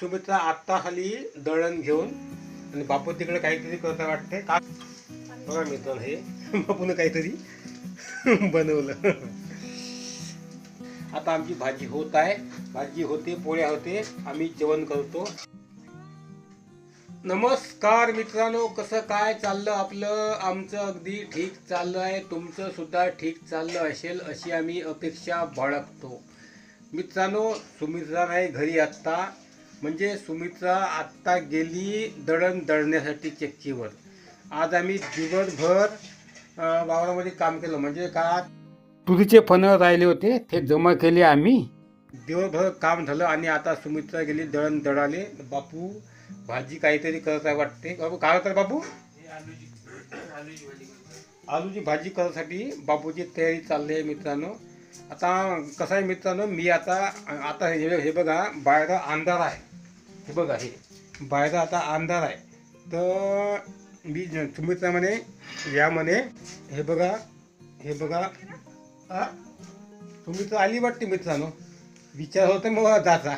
सुमित्रा आत्ता खाली दळण घेऊन आणि बापू तिकडे काहीतरी करता वाटते. का? बघा मित्र हे बापून काहीतरी बनवलं. आता आमची भाजी होत आहे. भाजी होते पोळ्या होते. आम्ही जेवण करतो. नमस्कार मित्रांनो कसं काय चाललं आपलं? आमचं अगदी ठीक चाललं आहे. तुमचं सुद्धा ठीक चाललं असेल अशी आम्ही अपेक्षा बाळगतो. मित्रांनो सुमित्रा नाही घरी आत्ता. म्हणजे सुमित्रा आत्ता गेली दळण दळण्यासाठी चक्कीवर आज आम्ही दिवसभर वावरामध्ये काम केलं. म्हणजे का तुरीचे फणं राहिले होते ते जमा केले आम्ही. दिवसभर काम झालं आणि आता सुमित्रा गेली दळण दळाले. बापू भाजी काहीतरी करत आहे वाटते. बापू काय होतं बापू? आलूची भाजी करायसाठी बापूची तयारी चालली आहे मित्रांनो. आता कसं आहे मित्रांनो मी आता आता हे हे बघा बाहेर अंधार आहे. हे बघा हे बाहेर आता अंधार आहे. तर मी सुमित्रा म्हणे या म्हणे हे बघा हे बघा. आ, सुमित्रा आली वाटते मित्रांनो. विचार होता मग जाचा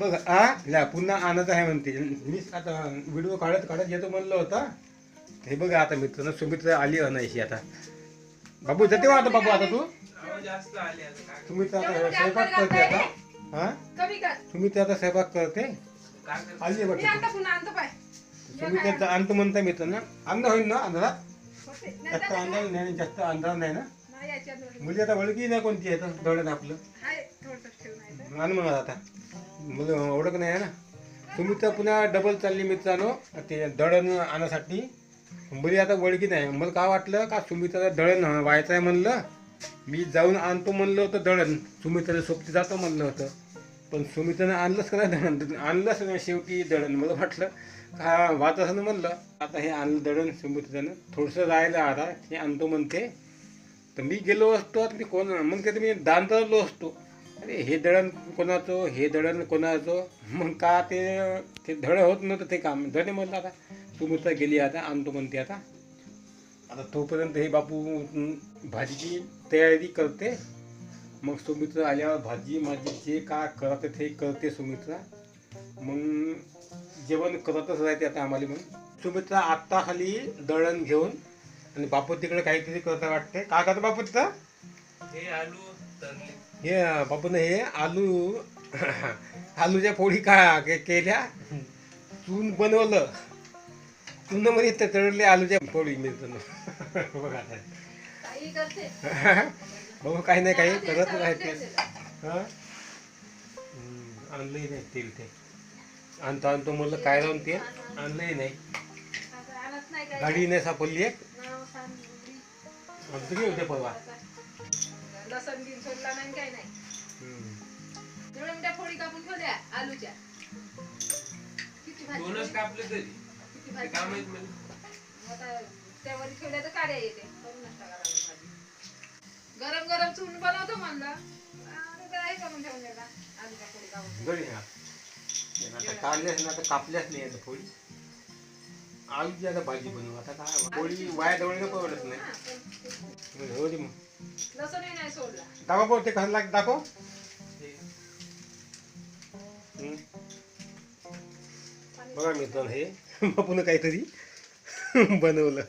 बघ आ ल्या पुन्हा आणत आहे म्हणते. मी आता व्हिडिओ काढत काढत येतो म्हणलं होतं. हे बघा आता मित्रांनो सुमित्रा आली अनायशी आता. बाबू जाते हो आता बाबू आता तू? सुमित्रा आता. स्वयंपाक करते आता. हा सुमित्रा आता स्वयंपाक करते. आली मी वाटते आता पुन्हा आणतो पाय सुमित्रा आणतो म्हणता मित्रांनो अंधार होईल ना अंधारात? होते. जास्त अंधार नाही जास्त अंधार नाही ना? नाही याच्यात दोन. मुली आता ओळखी नाही कोणती आहे तर? दौड्यात आपलं. आहे थोडंसं ठेव नाही तर. आणि मग आता. मला ओळख नाही आहे ना? तुम्ही तर पुन्हा डबल चालली मित्रांनो. ते दळण आणण्यासाठी मुली आता ओळखी नाही. मला काय वाटलं? का सुमित्राला दळण व्हायचं आहे म्हणलं? मी जाऊन आणतो म्हणलं होतं दळण सुमित्राला सोबती जातो म्हणलं होतं. पण सुमित्रानं आणलंच का नाही दळण? आणलंच नाही शेवटी दळण. मला वाटलं का वाच असं म्हणलं आता हे आणलं दळण सुमित्रानं थोडंसं राहिलं आता हे आणतो म्हणते. तर मी गेलो असतो आता मी कोण मग ते मी दान तरलो असतो. अरे हे दळण कोणाचं? हे दळण कोणाचं? मग का ते ते दळ होत नव्हतं ते काम. धने म्हणलं आता. सुमित्रा गेली आता आणतो म्हणते आता. आता तोपर्यंत हे बापू भाजीची तयारी करते. मग सुमित्रा आल्यावर भाजी माझी जे का करते ते करते सुमित्रा. मग जेवण करतच राहते आता आम्हाला मग. सुमित्रा आत्ता खाली दळण घेऊन आणि बापू तिकडे काहीतरी करता वाटते. का करतो बापू तिथं? हे आलू तरले हे बापून हे आलू आलूच्या पोळी का के- केल्या? चून बनवलं. चूनमध्ये ते तळले आलूच्या पोळी मिळतं बघा आता. काही करते. बघू काही नाही काही करत नाही तेच ते आहे. हा? आणलंही नाही तेल ते आणतो आणतो म्हणलं काय राहून ते आणलंही नाही आता आणत नाही काही. गाडी नाही सापडली एक. आमचं काय होते परवा लसण बिन सोडला नाही काही नाही हम्म. तेवढ्या मोठ्या फोडी कापून ठेवल्या आलूच्या किती भाजी दोनच होईल? कापले तरी काय? माहीत मला आता त्यावर ठेवल्या तर काड्या येते करून नसता करावं गरम गरम चून बनवतो म्हणलं. करून ठेवून घरी हा. आता काढल्याच ना आता कापल्याच नाही आता पोळी. आलूची आता भाजी बनवू. आता काय पोळी वाया जवळ आवडत नाही. हा, दे मग. लसूणही नाही सोडला. दाखव बघ ते कसं लाग दाखव. हम्म. बघा मित्रांनो हे. बापून काहीतरी बनवलं.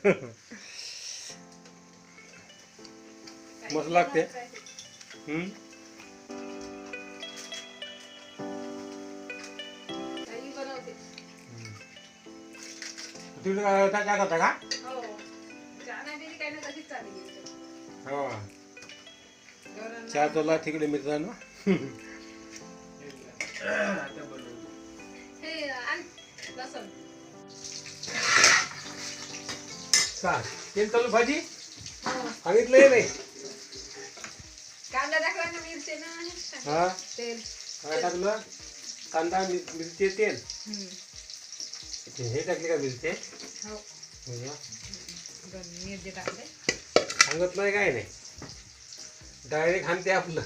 मस्त लागते. हम्म. तुम्ही काय करता का हो चहा तिकडे मित्रांनो हे तेल चालू भाजी हो. सांगितलंय नाही कांदा टाकला ना मिरची ना हा? तेल. काय टाकलं? कांदा मिर- मिरची तेल. हे टाकले का मिरची? हो. मिरची टाकले. सांगत नाही काय नाही. डायरेक्ट आणते आपलं.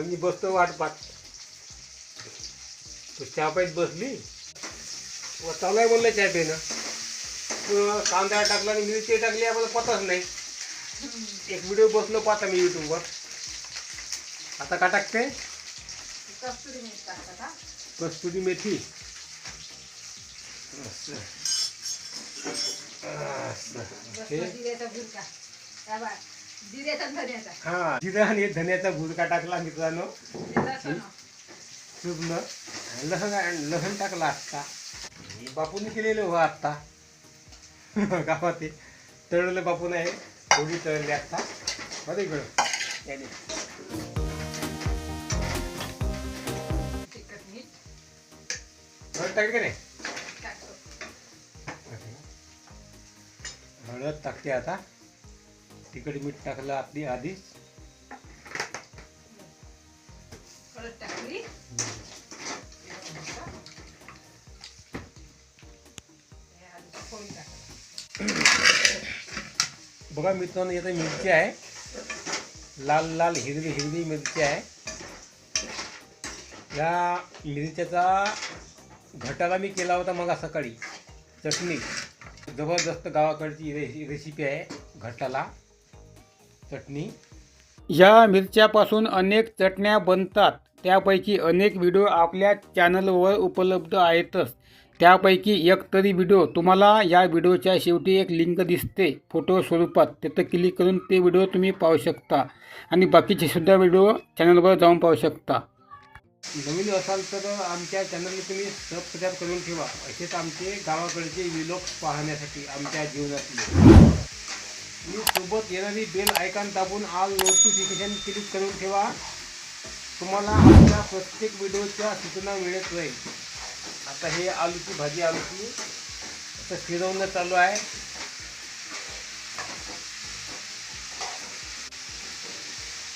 मी बसतो वाट पाहत तो चहा पाईत बसली? व चालू आहे म्हणलं चहा पेनं कांदा टाकला आणि मिरची टाकली आम्हाला पताच नाही. एक व्हिडिओ बसलो पाहता मी युट्यूबवर आता का टाकते? कस्तुरी मीठ हा. कस्तुरी मेथी. हे? जिरा आणि धन्याचा भुरका टाकला मित्रांनो. चुरलं लसण लसण टाकला आत्ता. बापूने केलेलं हो आत्ता. गावात ते तळलं बापून आहे. थोडी तळली आत्ता मध्ये इकडं. याने. हळद नाही? हळद टाकते आता. तिकडे मीठ टाकलं आपली आधीच. बघा मित्रांनो इथं मिरची आहे. लाल लाल हिरवी हिरवी मिरची आहे. या मिरच्याचा घटाला मी केला होता मला सकाळी. चटणी. जबरदस्त गावाकडची रे रेसिपी आहे घटाला. चटणी. या मिरच्यापासून अनेक चटण्या बनतात. त्यापैकी अनेक व्हिडिओ आपल्या चॅनलवर उपलब्ध आहेतच. त्यापैकी एक तरी व्हिडिओ तुम्हाला या व्हिडिओच्या शेवटी एक लिंक दिसते फोटो स्वरूपात. तिथं क्लिक करून ते व्हिडिओ तुम्ही पाहू शकता. आणि बाकीचे सुद्धा व्हिडिओ चॅनलवर जाऊन पाहू शकता. नवीन असाल तर आमच्या चॅनलला तुम्ही सबस्क्राईब करून ठेवा. असेच आमचे गावाकडचे विलोक पाहण्यासाठी आमच्या जीवनातले. मी सोबत येणारी बेल आयकॉन दाबून आज नोटिफिकेशन क्लिक करून ठेवा. तुम्हाला आमच्या प्रत्येक व्हिडिओच्या सूचना मिळत राहील. आता हे आलूची भाजी आलूची आता फिरवणं चालू आहे.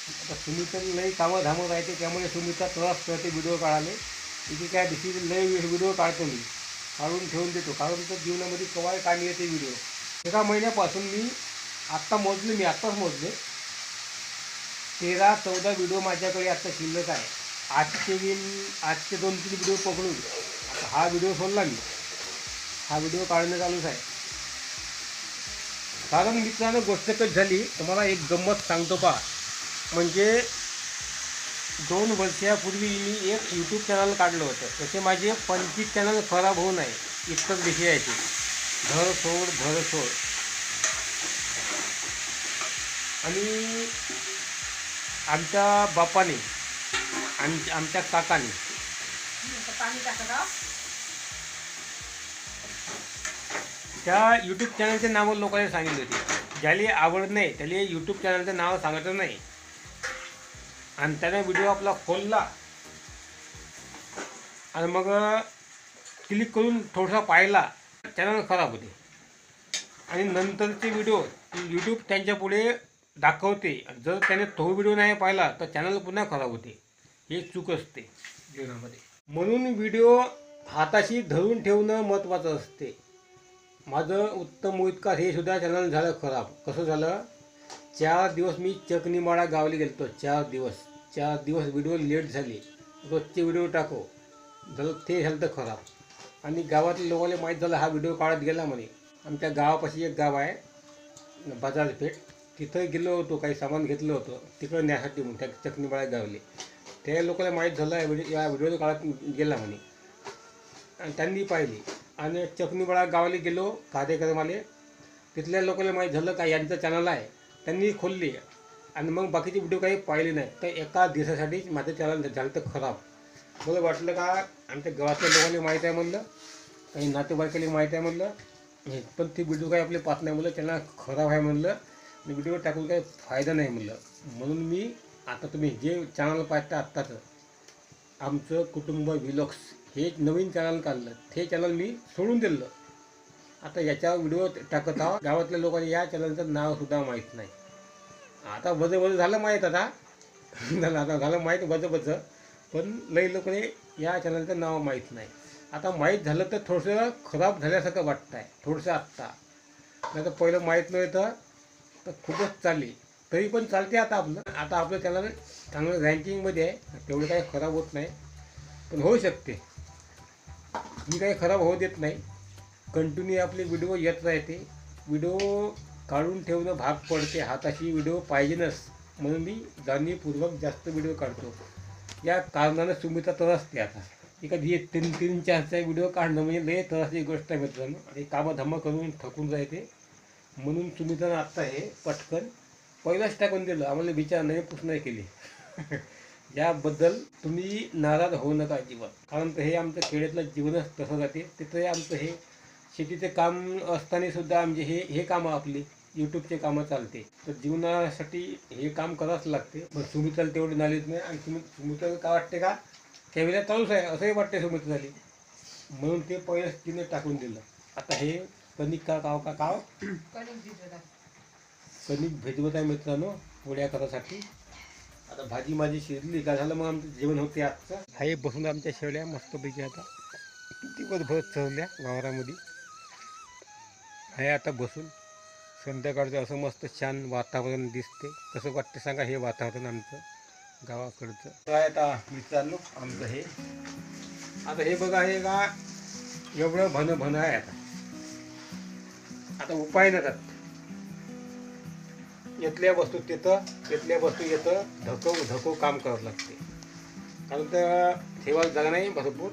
आता सुमिता लई कामं धामं राहते त्यामुळे सुमिता त्रास करते व्हिडिओ काढाले तिथे काय दिवशी लई व्हिडिओ काढतो मी. काढून ठेवून देतो कारण तर जीवनामध्ये कवाय काढली येते व्हिडिओ एका महिन्यापासून मी आत्ता मोजले मी आत्ताच मोजले. तेरा चौदा व्हिडिओ माझ्याकडे आत्ता शिल्लक आहे. आजचे विन आजचे दोन तीन व्हिडिओ पकडून. हा व्हिडिओ सोडला मी. हा व्हिडिओ काढणं चालूच आहे. कारण मित्रांनो गोष्ट कशी झाली. तुम्हाला एक गंमत सांगतो पहा. म्हणजे दोन वर्षापूर्वी मी एक यूट्यूब चॅनल काढलं होतं. तसे माझे पंचवीस चॅनल खराब होऊ नये. इतकंच विषय आहे ते. घर सोड घर सोड. आणि आमच्या बापाने आम आमच्या काकाने पाणी टाकत त्या यूट्यूब चॅनलचे नावं लोकांनी सांगितले होते. ज्याला आवड नाही त्याला यूट्यूब चॅनलचं नाव सांगायचं नाही. आणि त्याने व्हिडिओ आपला खोलला. आणि मग क्लिक करून थोडासा पाहिला. चॅनल खराब होते. आणि नंतरचे व्हिडिओ यूट्यूब त्यांच्या पुढे दाखवते. जर त्याने तो व्हिडिओ नाही पाहिला तर चॅनल पुन्हा खराब होते. हे चूक असते जीवनामध्ये. म्हणून व्हिडिओ हाताशी धरून ठेवणं महत्त्वाचं असते. माझं उत्तम मोहितकार हे सुद्धा चॅनल झालं खराब. कसं झालं? चार दिवस मी चकनीमाळा गावले गेलो चार दिवस. चार दिवस व्हिडिओ लेट झाले. रोजचे व्हिडिओ टाको. झालं ते झालं तर खराब. आणि गावातल्या लोकांना माहीत झालं हा व्हिडिओ काढत गेला म्हणे. आमच्या गावापाशी एक गाव आहे बाजारपेठ. तिथं गेलो होतो काही सामान घेतलं होतं. तिकडं न्यासाठी म्हणून त्या चकनीमाळा गावले. त्या लोकांना माहीत झालं म्हणजे या व्हिडिओ या गेला म्हणे. आणि त्यांनी पाहिली. आणि चकनीपाडा गावाला गेलो कार्यक्रमाले तिथल्या लोकांना माहीत झालं का यांचं चॅनल आहे. त्यांनी खोलली. आणि मग बाकीचे व्हिडिओ काही पाहिले नाही. तर एका दिवसासाठी माझं चॅनल झालं तर खराब. मला वाटलं का आमच्या गावातल्या लोकांना माहीत आहे म्हणलं. काही नातेवाईकाला माहीत आहे म्हणलं. पण ते व्हिडिओ काही आपले पाहत नाही म्हणलं. चॅनल खराब आहे म्हणलं. आणि व्हिडिओ टाकून काही फायदा नाही म्हणलं. म्हणून मी आता तुम्ही जे चॅनल पाहता आत्ताचं आमचं कुटुंब विलॉक्स हे एक नवीन चॅनल काढलं. ते चॅनल मी सोडून दिलं. आता याच्यावर व्हिडिओ टाकत आहोत. गावातल्या लोकांनी या चॅनलचं नावसुद्धा माहीत नाही. आता वजं वजं झालं माहीत आता. झालं आता झालं माहीत वजं वजं. पण लई लोकांनी या चॅनलचं नाव माहीत नाही. आता माहीत झालं तर थोडंसं खराब झाल्यासारखं वाटतं आहे थोडंसं आत्ता. नाही तर पहिलं माहीत नव्हतं तर खूपच चालली. तरी पण चालते आता आपलं. आता आपलं त्याला चांगलं रँकिंगमध्ये आहे. तेवढं काही खराब होत नाही. पण होऊ शकते. मी काही खराब होऊ देत नाही. कंटिन्यू आपले व्हिडिओ येत राहते. व्हिडिओ काढून ठेवणं भाग पडते. हाताशी व्हिडिओ पाहिजेनच. म्हणून मी जाणीवपूर्वक जास्त व्हिडिओ काढतो. या कारणानं सुमिता तरसते आता. एखादी एक तीन तीन चारचा व्हिडिओ काढणं म्हणजे लय तरसची गोष्ट आहे मित्रांनो. आणि कामं धम्म करून थकून जायते म्हणून सुमितानं आत्ता हे पटकन पहिलाच टाकून दिलं. आम्हाला विचार नाही पुस नाही केली. याबद्दल तुम्ही नाराज होऊ नका अजिबात. कारण तर हे आमचं खेड्यातलं जीवनच तसं जाते. तिथं आमचं हे शेतीचे काम असताना सुद्धा आमचे हे हे कामं आपली यूट्यूबचे कामं चालते. तर जीवनासाठी हे काम करावंच लागते. पण सुमित्राला तेवढे नॉलेज नाही. आणि सुमित सुमित्राला काय वाटते का? कॅमेरा चालूच आहे. असंही वाटते सुमित्र झाली. म्हणून ते पहिल्याच तिने टाकून दिलं. आता हे कणिक का काव का काव कणिक भिजवत आहे. भेजवत आहे मित्रांनो? पोळ्या करासाठी आता भाजी माझी शिजली का झालं मग आमचं जेवण होते आजचं. हाय बसून आमच्या शेवड्या मस्तपैकी आता दिवसभर चरल्या वावरामध्ये. आहे आता बसून. संध्याकाळचं असं मस्त छान वातावरण दिसते. कसं वाटते सांगा हे वातावरण आमचं गावाकडचं. काय आता मित्रांनो आमचं हे. आता हे बघा हे का एवढं भन भन आहे आता. आता उपाय नसतात येतल्या वस्तू तिथं येतल्या वस्तू येतं धको धको काम करावं लागते. कारण तर ठेवायला जागा नाही भरपूर.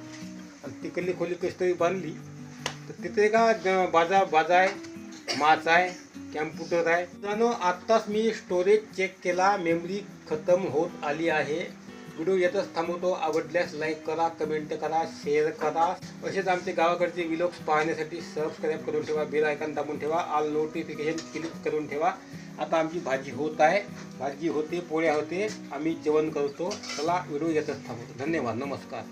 आणि तिकडली खोली कशी तरी बांधली तर तिथे का बाजा बाजा आहे माच आहे कॅम्प्युटर आहे. मित्रांनो आत्ताच मी स्टोरेज चेक केला मेमरी खतम होत आली आहे. व्हिडिओ येतच थांबवतो. आवडल्यास लाईक करा कमेंट करा शेअर करा. असेच आमचे गावाकडचे विलोक्स पाहण्यासाठी सबस्क्राईब करून ठेवा बेल आयकॉन दाबून ठेवा आल नोटिफिकेशन क्लिक करून ठेवा. आता आमची भाजी होत आहे. भाजी होते पोळ्या होते. आम्ही जेवण करतो. चला व्हिडिओ येतच थांबतो धन्यवाद. नमस्कार.